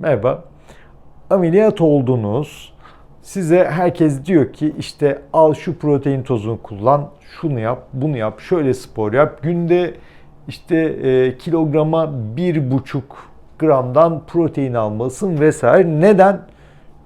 Merhaba. Ameliyat oldunuz. Size herkes diyor ki işte al şu protein tozunu kullan, şunu yap, bunu yap, şöyle spor yap. Günde işte e, kilograma bir buçuk gramdan protein almalısın vesaire. Neden?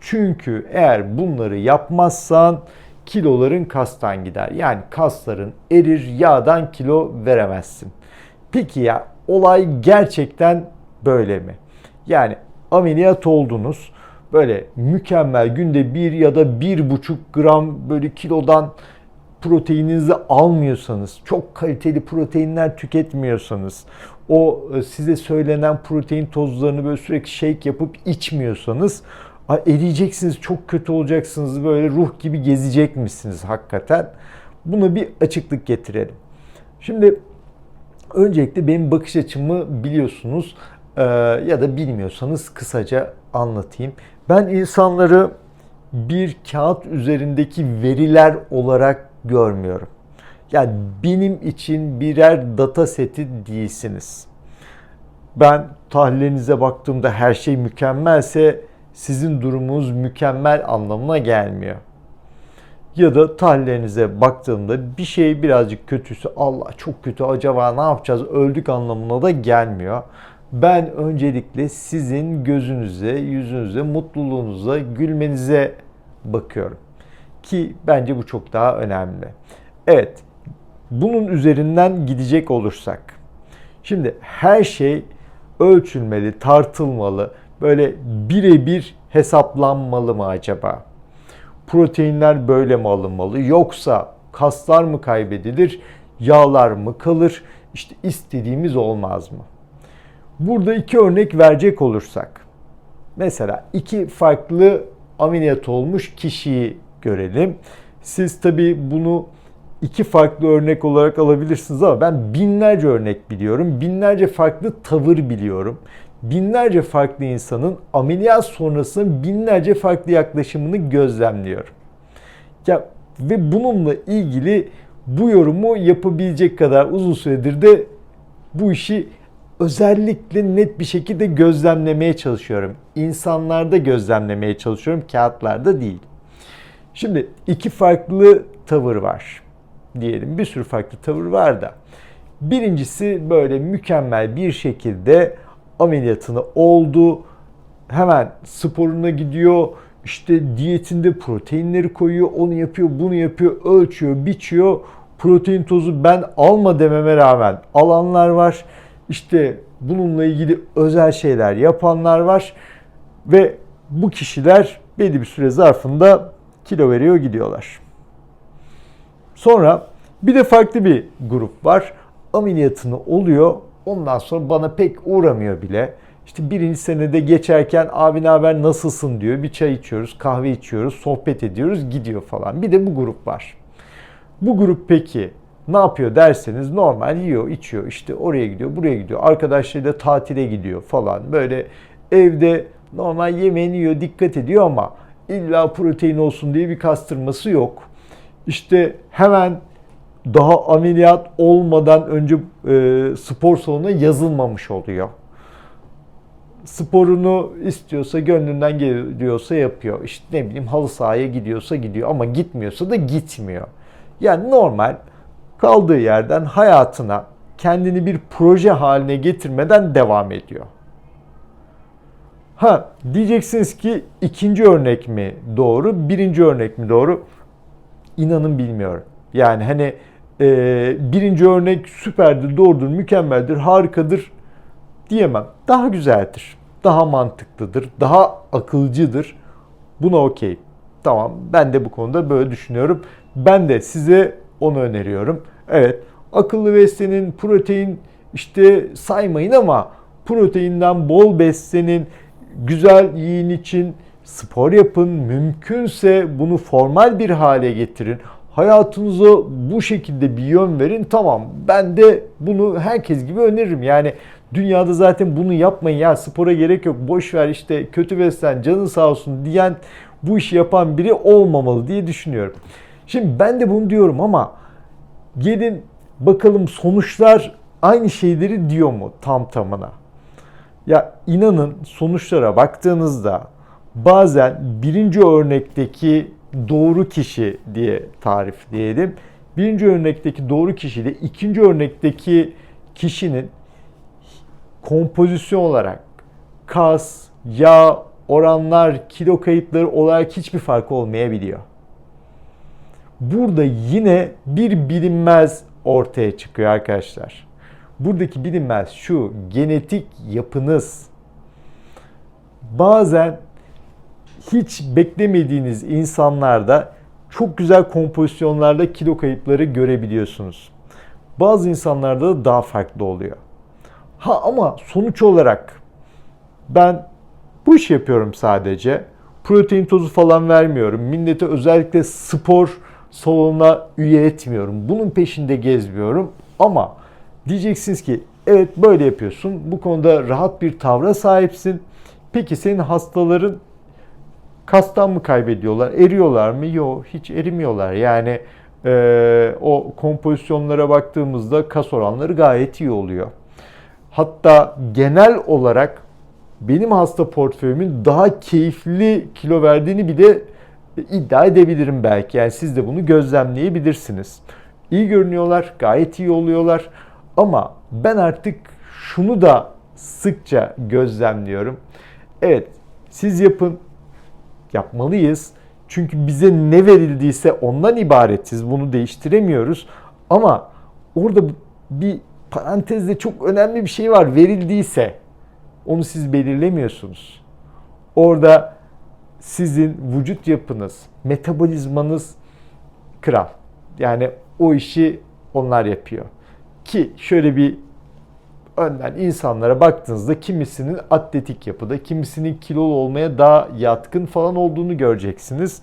Çünkü eğer bunları yapmazsan kiloların kastan gider. Yani kasların erir, yağdan kilo veremezsin. Peki ya olay gerçekten böyle mi? Yani ameliyat oldunuz. Böyle mükemmel günde bir ya da bir buçuk gram böyle kilodan proteininizi almıyorsanız, çok kaliteli proteinler tüketmiyorsanız, o e, size söylenen protein tozlarını böyle sürekli shake yapıp içmiyorsanız eriyeceksiniz, çok kötü olacaksınız, böyle ruh gibi gezecek misiniz hakikaten? Buna bir açıklık getirelim. Şimdi öncelikle benim bakış açımı biliyorsunuz e, ya da bilmiyorsanız kısaca anlatayım. Ben insanları bir kağıt üzerindeki veriler olarak görmüyorum. Yani benim için birer data seti değilsiniz. Ben tahlillerinize baktığımda her şey mükemmelse sizin durumunuz mükemmel anlamına gelmiyor. Ya da tahlillerinize baktığımda bir şey birazcık kötüsü Allah çok kötü acaba ne yapacağız öldük anlamına da gelmiyor. Ben öncelikle sizin gözünüze, yüzünüze, mutluluğunuza, gülmenize bakıyorum. Ki bence bu çok daha önemli. Evet, bunun üzerinden gidecek olursak. Şimdi her şey ölçülmeli, tartılmalı, böyle birebir hesaplanmalı mı acaba? Proteinler böyle mi alınmalı yoksa kaslar mı kaybedilir, yağlar mı kalır? İşte istediğimiz olmaz mı? Burada iki örnek verecek olursak. Mesela iki farklı ameliyat olmuş kişiyi görelim. Siz tabi bunu iki farklı örnek olarak alabilirsiniz ama ben binlerce örnek biliyorum. Binlerce farklı tavır biliyorum. Binlerce farklı insanın ameliyat sonrasında binlerce farklı yaklaşımını gözlemliyorum. Ya ve bununla ilgili bu yorumu yapabilecek kadar uzun süredir de bu işi özellikle net bir şekilde gözlemlemeye çalışıyorum. İnsanlarda gözlemlemeye çalışıyorum, kağıtlarda değil. Şimdi iki farklı tavır var diyelim. Bir sürü farklı tavır var da. Birincisi böyle mükemmel bir şekilde ameliyatını oldu. Hemen sporuna gidiyor. İşte diyetinde proteinleri koyuyor. Onu yapıyor, bunu yapıyor, ölçüyor, biçiyor. Protein tozu ben alma dememe rağmen alanlar var. İşte bununla ilgili özel şeyler yapanlar var. Ve bu kişiler belli bir süre zarfında kilo veriyor gidiyorlar. Sonra bir de farklı bir grup var. Ameliyatını oluyor. Ondan sonra bana pek uğramıyor bile. İşte birinci senede geçerken abi ne haber nasılsın diyor. Bir çay içiyoruz, kahve içiyoruz, sohbet ediyoruz, gidiyor falan. Bir de bu grup var. Bu grup peki ne yapıyor derseniz normal yiyor, içiyor. işte oraya gidiyor, buraya gidiyor. Arkadaşlarıyla tatile gidiyor falan. Böyle evde normal yemeğini yiyor, dikkat ediyor ama illa protein olsun diye bir kastırması yok. İşte hemen daha ameliyat olmadan önce e, spor salonuna yazılmamış oluyor. Sporunu istiyorsa, gönlünden geliyorsa yapıyor. İşte ne bileyim halı sahaya gidiyorsa gidiyor ama gitmiyorsa da gitmiyor. Yani normal kaldığı yerden hayatına kendini bir proje haline getirmeden devam ediyor. Ha diyeceksiniz ki ikinci örnek mi doğru, birinci örnek mi doğru? İnanın bilmiyorum. Yani hani e, birinci örnek süperdir, doğrudur, mükemmeldir, harikadır diyemem. Daha güzeldir, daha mantıklıdır, daha akılcıdır. Buna okey. Tamam ben de bu konuda böyle düşünüyorum. Ben de size onu öneriyorum. Evet akıllı beslenin, protein işte saymayın ama proteinden bol beslenin, güzel yiyin için spor yapın, mümkünse bunu formal bir hale getirin. Hayatınıza bu şekilde bir yön verin. Tamam ben de bunu herkes gibi öneririm. Yani dünyada zaten bunu yapmayın ya spora gerek yok boş ver işte kötü beslen canın sağ olsun diyen bu işi yapan biri olmamalı diye düşünüyorum. Şimdi ben de bunu diyorum ama gelin bakalım sonuçlar aynı şeyleri diyor mu tam tamına? Ya inanın sonuçlara baktığınızda bazen birinci örnekteki doğru kişi diye tarifleyelim. Birinci örnekteki doğru kişi ile ikinci örnekteki kişinin kompozisyon olarak kas, yağ, oranlar, kilo kayıpları olarak hiçbir farkı olmayabiliyor. Burada yine bir bilinmez ortaya çıkıyor arkadaşlar. Buradaki bilinmez şu genetik yapınız. Bazen hiç beklemediğiniz insanlarda çok güzel kompozisyonlarda kilo kayıpları görebiliyorsunuz. Bazı insanlarda da daha farklı oluyor. Ha ama sonuç olarak ben bu iş yapıyorum sadece. Protein tozu falan vermiyorum. Millete özellikle spor salonuna üye etmiyorum. Bunun peşinde gezmiyorum. Ama diyeceksiniz ki evet böyle yapıyorsun. Bu konuda rahat bir tavra sahipsin. Peki senin hastaların kastan mı kaybediyorlar? Eriyorlar mı? Yok hiç erimiyorlar. Yani e, o kompozisyonlara baktığımızda kas oranları gayet iyi oluyor. Hatta genel olarak benim hasta portföyümün daha keyifli kilo verdiğini bile iddia edebilirim belki. Yani siz de bunu gözlemleyebilirsiniz. İyi görünüyorlar, gayet iyi oluyorlar. Ama ben artık şunu da sıkça gözlemliyorum. Evet, siz yapın, yapmalıyız. Çünkü bize ne verildiyse ondan ibaretiz. Bunu değiştiremiyoruz. Ama orada bir parantezde çok önemli bir şey var. Verildiyse onu siz belirlemiyorsunuz. Orada sizin vücut yapınız, metabolizmanız kral. Yani o işi onlar yapıyor. Ki şöyle bir önden insanlara baktığınızda kimisinin atletik yapıda, kimisinin kilolu olmaya daha yatkın falan olduğunu göreceksiniz.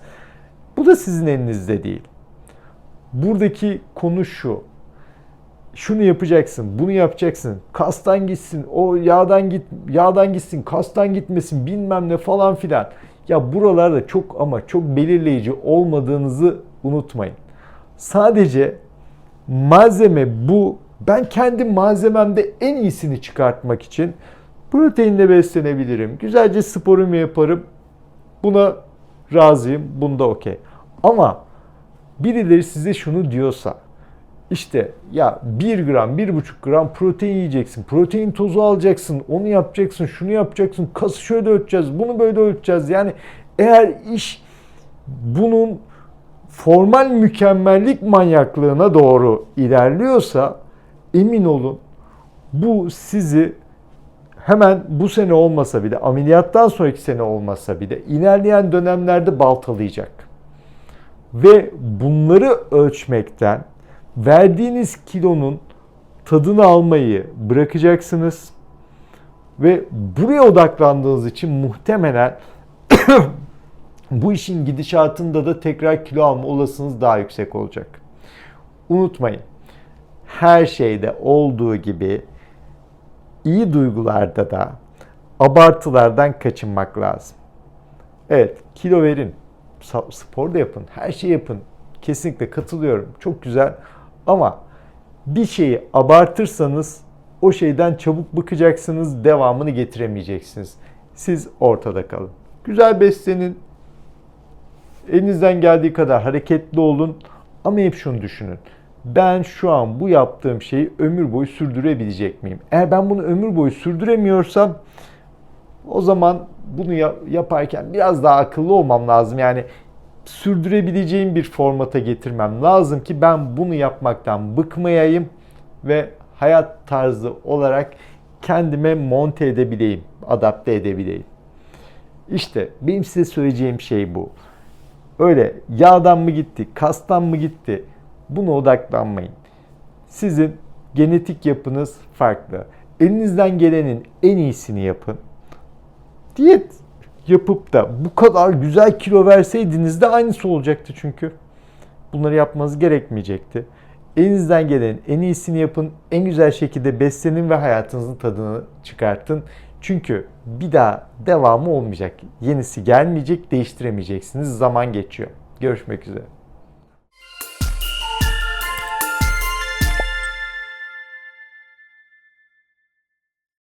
Bu da sizin elinizde değil. Buradaki konu şu. Şunu yapacaksın, bunu yapacaksın. Kastan gitsin, o yağdan git, yağdan gitsin, kastan gitmesin, bilmem ne falan filan. Ya buralarda çok ama çok belirleyici olmadığınızı unutmayın. Sadece malzeme bu. Ben kendi malzememde en iyisini çıkartmak için proteinle beslenebilirim. Güzelce sporumu yaparım. Buna razıyım. Bunda okey. Ama birileri size şunu diyorsa işte ya 1 gram, 1,5 gram protein yiyeceksin. Protein tozu alacaksın. Onu yapacaksın. Şunu yapacaksın. Kası şöyle ölçeceğiz. Bunu böyle ölçeceğiz. Yani eğer iş bunun formal mükemmellik manyaklığına doğru ilerliyorsa emin olun bu sizi hemen bu sene olmasa bile ameliyattan sonraki sene olmasa bile ilerleyen dönemlerde baltalayacak. Ve bunları ölçmekten verdiğiniz kilonun tadını almayı bırakacaksınız. Ve buraya odaklandığınız için muhtemelen bu işin gidişatında da tekrar kilo alma olasılığınız daha yüksek olacak. Unutmayın. Her şeyde olduğu gibi iyi duygularda da abartılardan kaçınmak lazım. Evet, kilo verin. Spor da yapın. Her şeyi yapın. Kesinlikle katılıyorum. Çok güzel. Ama bir şeyi abartırsanız o şeyden çabuk bıkacaksınız, devamını getiremeyeceksiniz. Siz ortada kalın. Güzel beslenin. Elinizden geldiği kadar hareketli olun. Ama hep şunu düşünün. Ben şu an bu yaptığım şeyi ömür boyu sürdürebilecek miyim? Eğer ben bunu ömür boyu sürdüremiyorsam o zaman bunu yaparken biraz daha akıllı olmam lazım. Yani sürdürebileceğim bir formata getirmem lazım ki ben bunu yapmaktan bıkmayayım ve hayat tarzı olarak kendime monte edebileyim, adapte edebileyim. İşte benim size söyleyeceğim şey bu. Öyle yağdan mı gitti, kastan mı gitti buna odaklanmayın. Sizin genetik yapınız farklı. Elinizden gelenin en iyisini yapın. Diyet yapıp da bu kadar güzel kilo verseydiniz de aynısı olacaktı çünkü. Bunları yapmanız gerekmeyecekti. Elinizden gelen en iyisini yapın, en güzel şekilde beslenin ve hayatınızın tadını çıkartın. Çünkü bir daha devamı olmayacak. Yenisi gelmeyecek, değiştiremeyeceksiniz. Zaman geçiyor. Görüşmek üzere.